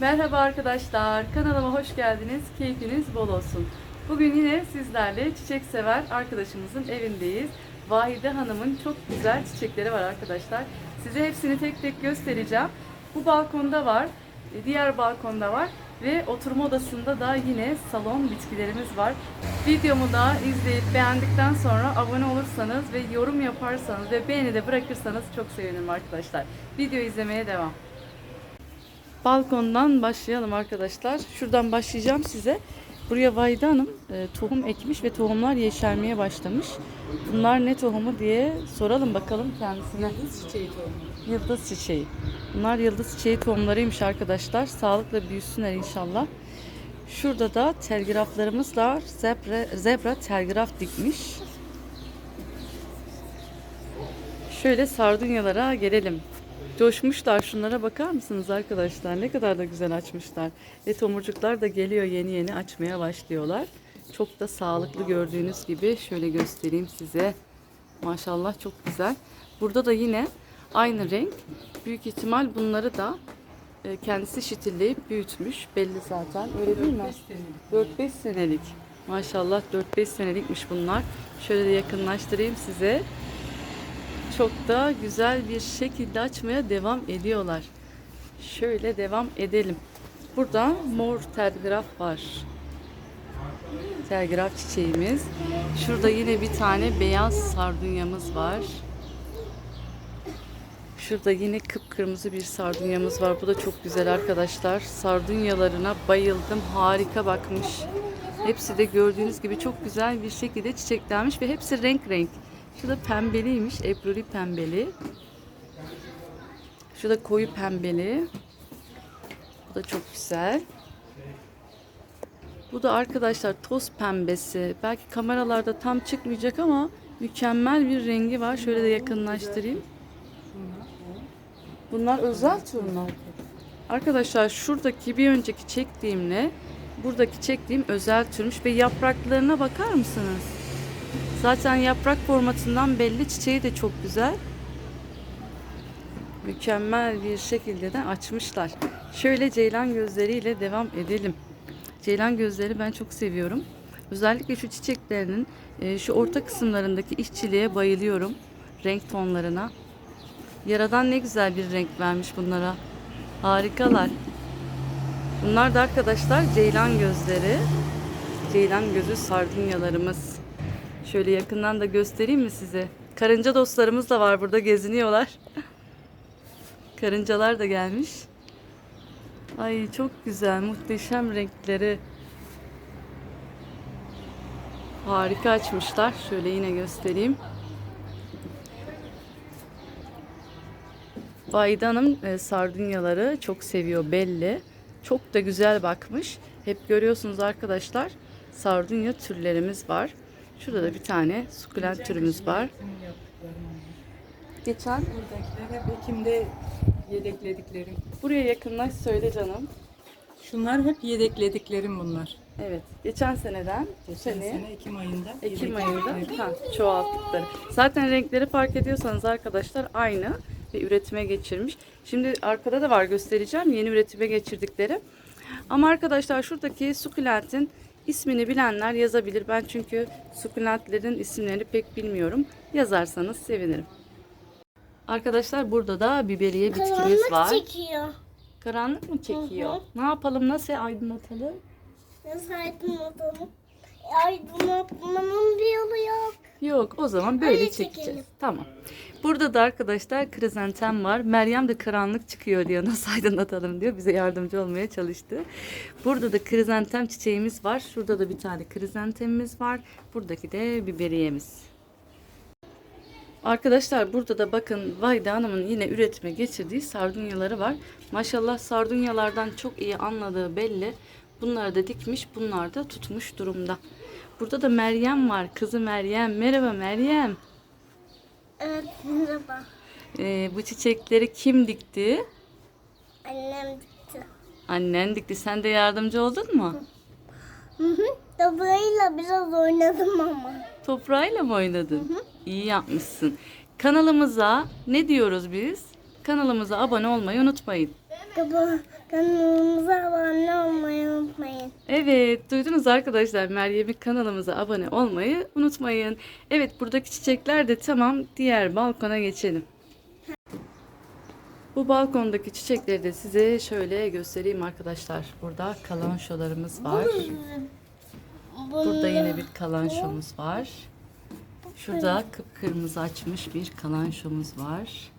Merhaba arkadaşlar, kanalıma hoş geldiniz. Keyfiniz bol olsun. Bugün yine sizlerle çiçek sever arkadaşımızın evindeyiz. Vahide Hanım'ın çok güzel çiçekleri var arkadaşlar. Size hepsini tek tek göstereceğim. Bu balkonda var, diğer balkonda var ve oturma odasında da yine salon bitkilerimiz var. Videomu da izleyip beğendikten sonra abone olursanız ve yorum yaparsanız ve beğeni de bırakırsanız çok sevinirim arkadaşlar. Video izlemeye devam. Balkondan başlayalım arkadaşlar. Şuradan başlayacağım size. Buraya Vahide Hanım e, tohum ekmiş ve tohumlar yeşermeye başlamış. Bunlar ne tohumu diye soralım bakalım kendisine. Yıldız çiçeği tohumu. Yıldız çiçeği. Bunlar yıldız çiçeği tohumlarıymış arkadaşlar. Sağlıkla büyüsünler inşallah. Şurada da telgraflarımız var. Zebra, zebra telgraf dikmiş. Şöyle sardunyalara gelelim. Coşmuşlar. Şunlara bakar mısınız arkadaşlar? Ne kadar da güzel açmışlar. Ve tomurcuklar da geliyor yeni yeni açmaya başlıyorlar. Çok da sağlıklı gördüğünüz gibi. Şöyle göstereyim size. Maşallah çok güzel. Burada da yine aynı renk. Büyük ihtimal bunları da e, kendisi şitilleyip büyütmüş. Belli zaten. Öyle değil mi? 4-5 senelik. Maşallah 4-5 senelikmiş bunlar. Şöyle de yakınlaştırayım size. Çok da güzel bir şekilde açmaya devam ediyorlar. Şöyle devam edelim. Burada mor telgraf var. Telgraf çiçeğimiz. Şurada yine bir tane beyaz sardunyamız var. Şurada yine kıpkırmızı bir sardunyamız var. Bu da çok güzel arkadaşlar. Sardunyalarına bayıldım. Harika bakmış. Hepsi de gördüğünüz gibi çok güzel bir şekilde çiçeklenmiş ve hepsi renk renk. Şu da pembeliymiş. Ebruli pembeli. Şu da koyu pembeli. Bu da çok güzel. Bu da arkadaşlar toz pembesi. Belki kameralarda tam çıkmayacak ama mükemmel bir rengi var. Şöyle de yakınlaştırayım. Bunlar özel türler. Arkadaşlar şuradaki bir önceki çektiğimle buradaki çektiğim özel türmüş ve yapraklarına bakar mısınız? Zaten yaprak formatından belli. Çiçeği de çok güzel. Mükemmel bir şekilde de açmışlar. Şöyle ceylan gözleriyle devam edelim. Ceylan gözleri ben çok seviyorum. Özellikle şu çiçeklerinin e, şu orta kısımlarındaki işçiliğe bayılıyorum. Renk tonlarına. Yaradan ne güzel bir renk vermiş bunlara. Harikalar. Bunlar da arkadaşlar ceylan gözleri. Ceylan gözü sardunyalarımız. Şöyle yakından da göstereyim mi size? Karınca dostlarımız da var burada geziniyorlar. Karıncalar da gelmiş. Ay çok güzel, muhteşem renkleri. Harika açmışlar. Şöyle yine göstereyim. Hanım e, sardunyaları çok seviyor belli. Çok da güzel bakmış. Hep görüyorsunuz arkadaşlar sardunya türlerimiz var. Şurada da bir tane sukulent türümüz var. Geçen Buradakiler hep Ekim'de yedeklediklerim. buraya yakınlaş söyle canım. Şunlar hep yedeklediklerim bunlar. Evet. Geçen seneden bu Geçen seneye sene Ekim ayında. Ekim ayında ha, çoğalttıkları. Zaten renkleri fark ediyorsanız arkadaşlar aynı ve üretime geçirmiş. Şimdi arkada da var göstereceğim yeni üretime geçirdikleri. Ama arkadaşlar şuradaki sukulentin ismini bilenler yazabilir. Ben çünkü sukulentlerin isimlerini pek bilmiyorum. Yazarsanız sevinirim. Arkadaşlar burada da biberiye bitkimiz Karanlık var. çekiyor. Karanlık mı çekiyor? Hı hı. Ne yapalım? Nasıl aydınlatalım? Nasıl aydınlatalım? Aydınlatmanın bir yolu yok. Yok o zaman böyle Öyle çekeceğiz. çekelim. Tamam. Burada da arkadaşlar krizantem var. Meryem de karanlık çıkıyor diyor. Nasıl aydınlatalım diyor. Bize yardımcı olmaya çalıştı. Burada da krizantem çiçeğimiz var. Şurada da bir tane krizantemimiz var. Buradaki de biberiyemiz. Arkadaşlar burada da bakın Vahide Hanım'ın yine üretime geçirdiği sardunyaları var. Maşallah sardunyalardan çok iyi anladığı belli. Bunları da dikmiş, bunlar da tutmuş durumda. Burada da Meryem var. Kızı Meryem. Merhaba Meryem. Evet merhaba. Ee, bu çiçekleri kim dikti? Annem dikti. Annen dikti. Sen de yardımcı oldun mu? Hı hı. Toprağıyla biraz oynadım ama. Toprağıyla mı oynadın? İyi yapmışsın. Kanalımıza ne diyoruz biz? Kanalımıza abone olmayı unutmayın. Kanalımıza abone olmayı unutmayın. Evet, duydunuz arkadaşlar. Meryem'in kanalımıza abone olmayı unutmayın. Evet, buradaki çiçekler de tamam. Diğer balkona geçelim. Bu balkondaki çiçekleri de size şöyle göstereyim arkadaşlar. Burada kalanşolarımız var. Burada yine bir kalanşomuz var. Şurada kıpkırmızı açmış bir kalanşomuz var.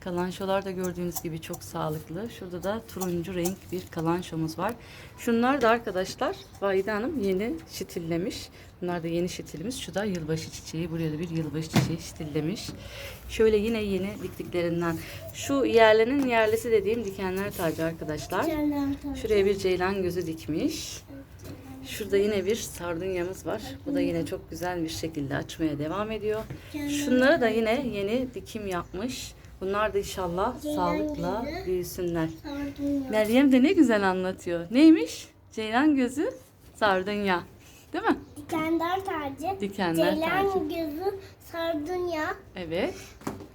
Kalanşolar da gördüğünüz gibi çok sağlıklı. Şurada da turuncu renk bir kalanşomuz var. Şunlar da arkadaşlar Vahide Hanım yeni şitillemiş. Bunlar da yeni şitilimiz. Şu da yılbaşı çiçeği. Buraya da bir yılbaşı çiçeği şitillemiş. Şöyle yine yeni diktiklerinden. Şu yerlerin yerlisi dediğim dikenler tacı arkadaşlar. Şuraya bir ceylan gözü dikmiş. Şurada yine bir sardunyamız var. Bu da yine çok güzel bir şekilde açmaya devam ediyor. Şunları da yine yeni dikim yapmış. Bunlar da inşallah sağlıkla büyüsünler. Meryem de ne güzel anlatıyor. Neymiş? Ceylan gözü sardunya. Değil mi? Dikenler tacı. Dikenler Ceylan tacı. gözü sardunya. Evet.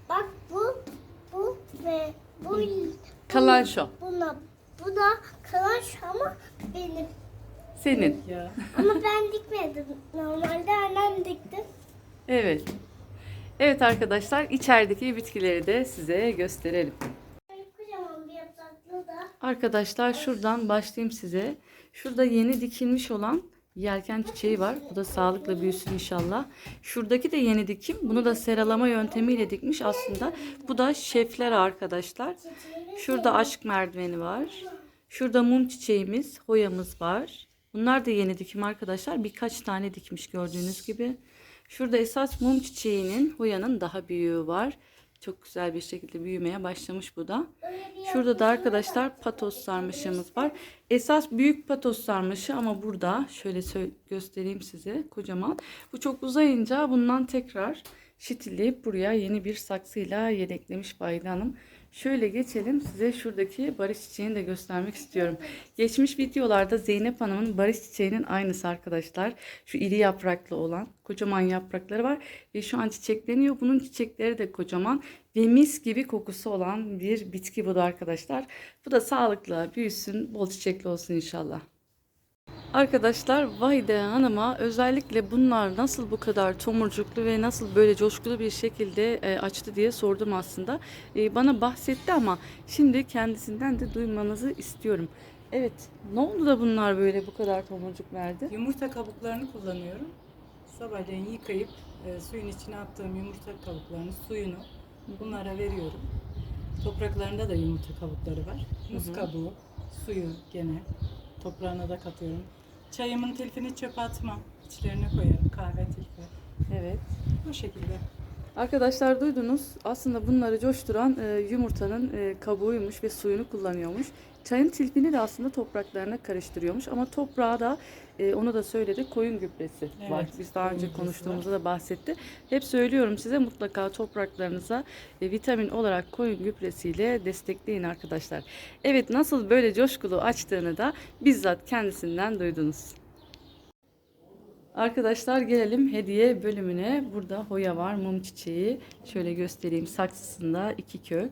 Bak bu, bu ve bu. Kalan şu. Buna, bu da kalan şu ama benim. Senin. Ya. Ama ben dikmedim. Normalde annem dikti. Evet. Evet arkadaşlar içerideki bitkileri de size gösterelim. Arkadaşlar şuradan başlayayım size. Şurada yeni dikilmiş olan yelken çiçeği var. Bu da sağlıkla büyüsün inşallah. Şuradaki de yeni dikim. Bunu da seralama yöntemiyle dikmiş aslında. Bu da şefler arkadaşlar. Şurada aşk merdiveni var. Şurada mum çiçeğimiz, hoyamız var. Bunlar da yeni dikim arkadaşlar. Birkaç tane dikmiş gördüğünüz gibi. Şurada esas mum çiçeğinin, hoyanın daha büyüğü var. Çok güzel bir şekilde büyümeye başlamış bu da. Şurada da arkadaşlar patos sarmışımız var. Esas büyük patos sarmışı ama burada şöyle göstereyim size kocaman. Bu çok uzayınca bundan tekrar şitilleyip buraya yeni bir saksıyla yedeklemiş Bayda Hanım. Şöyle geçelim size şuradaki barış çiçeğini de göstermek istiyorum. Geçmiş videolarda Zeynep Hanım'ın barış çiçeğinin aynısı arkadaşlar. Şu iri yapraklı olan kocaman yaprakları var ve şu an çiçekleniyor. Bunun çiçekleri de kocaman ve mis gibi kokusu olan bir bitki bu da arkadaşlar. Bu da sağlıklı büyüsün, bol çiçekli olsun inşallah. Arkadaşlar Vahide Hanım'a özellikle bunlar nasıl bu kadar tomurcuklu ve nasıl böyle coşkulu bir şekilde e, açtı diye sordum aslında. E, bana bahsetti ama şimdi kendisinden de duymanızı istiyorum. Evet, ne oldu da bunlar böyle bu kadar tomurcuk verdi? Yumurta kabuklarını kullanıyorum. Sabahleyin yıkayıp e, suyun içine attığım yumurta kabuklarını, suyunu bunlara veriyorum. Topraklarında da yumurta kabukları var. Muz kabuğu, suyu gene toprağına da katıyorum. Çayımın tilfini çöpe atmam. İçlerine koyarım kahve tilfi. Evet. Bu şekilde. Arkadaşlar duydunuz. Aslında bunları coşturan e, yumurtanın e, kabuğuymuş ve suyunu kullanıyormuş. Çayın tilpini de aslında topraklarına karıştırıyormuş. Ama toprağa da e, onu da söyledi koyun gübresi Evet, var. Biz daha önce konuştuğumuzda da bahsetti. Hep söylüyorum size mutlaka topraklarınıza e, vitamin olarak koyun gübresiyle destekleyin arkadaşlar. Evet nasıl böyle coşkulu açtığını da bizzat kendisinden duydunuz. Arkadaşlar gelelim hediye bölümüne. Burada hoya var, mum çiçeği. Şöyle göstereyim saksısında iki kök.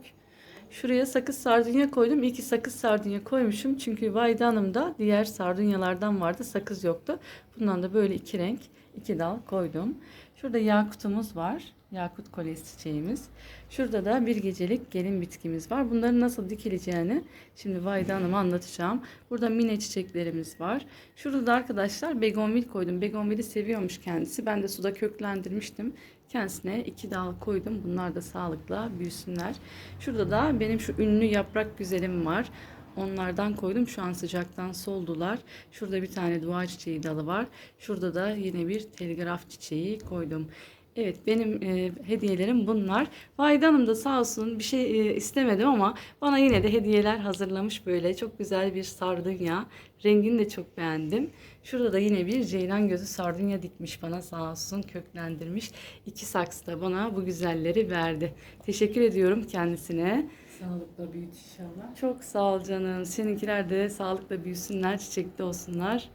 Şuraya sakız sardunya koydum. İyi ki sakız sardunya koymuşum. Çünkü Vahide Hanım'da diğer sardunyalardan vardı. Sakız yoktu. Bundan da böyle iki renk, iki dal koydum. Şurada yakutumuz var. Yakut kolyesi çiçeğimiz. Şurada da bir gecelik gelin bitkimiz var. Bunların nasıl dikileceğini şimdi Vahide Hanım'a anlatacağım. Burada mine çiçeklerimiz var. Şurada da arkadaşlar begonvil koydum. Begonvili seviyormuş kendisi. Ben de suda köklendirmiştim. Kendisine iki dal koydum. Bunlar da sağlıkla büyüsünler. Şurada da benim şu ünlü yaprak güzelim var. Onlardan koydum. Şu an sıcaktan soldular. Şurada bir tane dua çiçeği dalı var. Şurada da yine bir telgraf çiçeği koydum. Evet benim e, hediyelerim bunlar. Vahide Hanım da sağ olsun bir şey e, istemedim ama bana yine de hediyeler hazırlamış böyle. Çok güzel bir sardunya. Rengini de çok beğendim. Şurada da yine bir ceylan gözü sardunya dikmiş bana sağ olsun köklendirmiş. İki saksı da bana bu güzelleri verdi. Teşekkür ediyorum kendisine. Sağlıkla büyüt inşallah. Çok sağ ol canım. Seninkiler de sağlıkla büyüsünler, çiçekli olsunlar.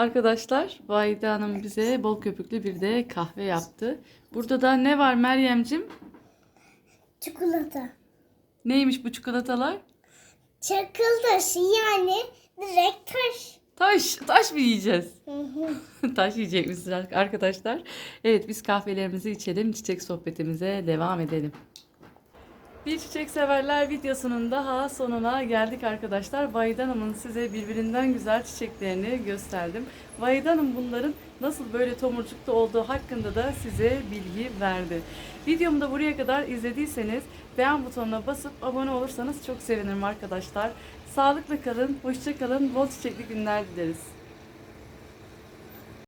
Arkadaşlar, Vahide Hanım bize bol köpüklü bir de kahve yaptı. Burada da ne var Meryemcim? Çikolata. Neymiş bu çikolatalar? Çakıl taşı yani direkt taş. Taş, taş mı yiyeceğiz? Taş yiyecekmişiz arkadaşlar. Evet biz kahvelerimizi içelim, çiçek sohbetimize devam edelim. Bir çiçek severler videosunun daha sonuna geldik arkadaşlar. Vahide Hanım'ın size birbirinden güzel çiçeklerini gösterdim. Vahide Hanım bunların nasıl böyle tomurcukta olduğu hakkında da size bilgi verdi. Videomu da buraya kadar izlediyseniz beğen butonuna basıp abone olursanız çok sevinirim arkadaşlar. Sağlıklı kalın, hoşça kalın, bol çiçekli günler dileriz.